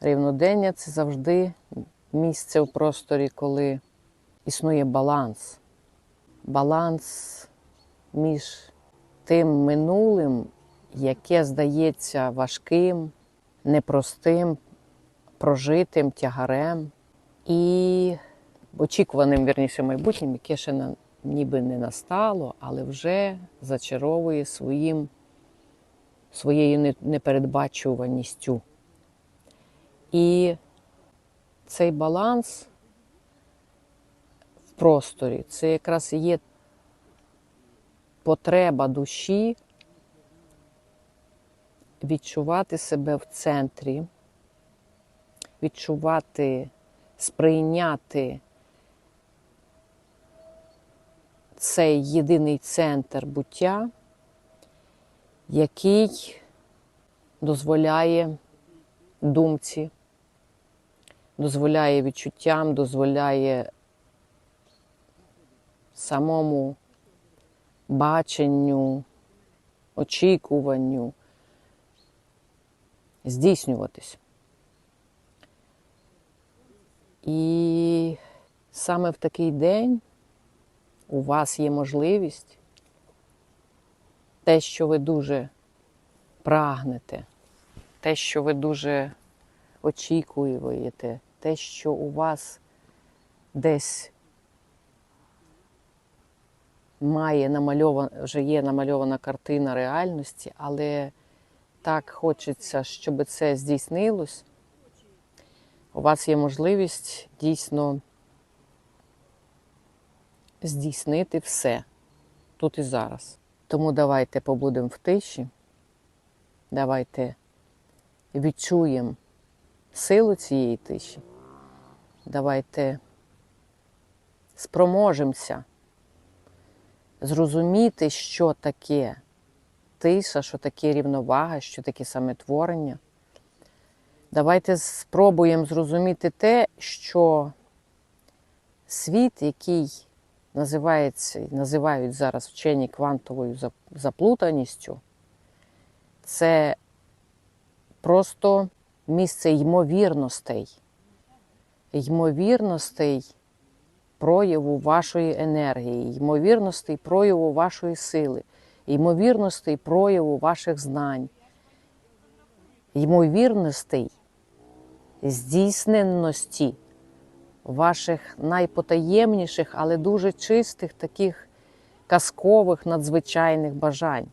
Рівнодення це завжди місце в просторі, коли існує баланс. Баланс між тим минулим, яке здається важким, непростим, прожитим тягарем і очікуваним вірніше майбутнім, яке ще на, ніби не настало, але вже зачаровує своїм, своєю непередбачуваністю. І цей баланс в просторі це якраз є потреба душі відчувати себе в центрі, відчувати, сприйняти цей єдиний центр буття, який дозволяє думці, дозволяє відчуттям, дозволяє самому баченню, очікуванню здійснюватись. І саме в такий день у вас є можливість те, що ви дуже прагнете, те, що ви дуже очікуєте, те, що у вас десь має намальована, вже є намальована картина реальності, але так хочеться, щоб це здійснилось. У вас є можливість дійсно здійснити все тут і зараз. Тому давайте побудемо в тиші, давайте відчуємо силу цієї тиші, давайте спроможемося зрозуміти, що таке тиша, що таке рівновага, що таке самотворення. Давайте спробуємо зрозуміти те, що світ, який називається, називають зараз вчені квантовою заплутаністю, це просто місце ймовірностей, ймовірностей прояву вашої енергії, ймовірностей прояву вашої сили, ймовірностей прояву ваших знань, ймовірностей здійсненності ваших найпотаємніших, але дуже чистих, таких казкових, надзвичайних бажань.